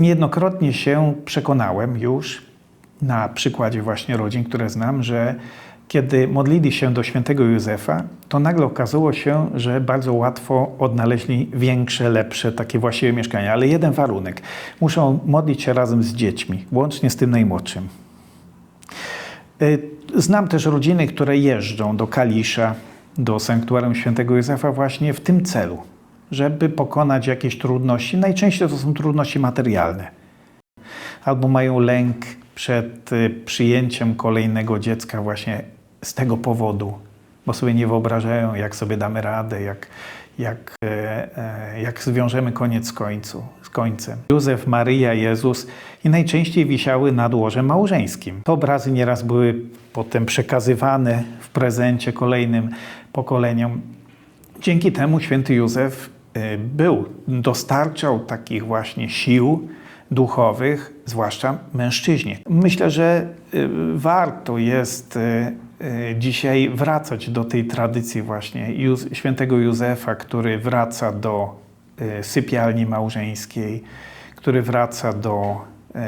Niejednokrotnie się przekonałem już na przykładzie właśnie rodzin, które znam, że kiedy modlili się do świętego Józefa, to nagle okazało się, że bardzo łatwo odnaleźli większe, lepsze, takie właściwe mieszkania. Ale jeden warunek. Muszą modlić się razem z dziećmi, łącznie z tym najmłodszym. Y, Znam też rodziny, które jeżdżą do Kalisza, do sanktuarium świętego Józefa właśnie w tym celu, żeby pokonać jakieś trudności. Najczęściej to są trudności materialne. Albo mają lęk przed y, przyjęciem kolejnego dziecka właśnie z tego powodu, bo sobie nie wyobrażają, jak sobie damy radę, jak, jak, e, e, jak zwiążemy koniec z, końcu, z końcem. Józef, Maryja, Jezus i najczęściej wisiały nad łożem małżeńskim. Te obrazy nieraz były potem przekazywane w prezencie kolejnym pokoleniom. Dzięki temu święty Józef był, dostarczał takich właśnie sił duchowych, zwłaszcza mężczyźnie. Myślę, że y, warto jest y, y, dzisiaj wracać do tej tradycji właśnie świętego Józefa, który wraca do y, sypialni małżeńskiej, który wraca do y,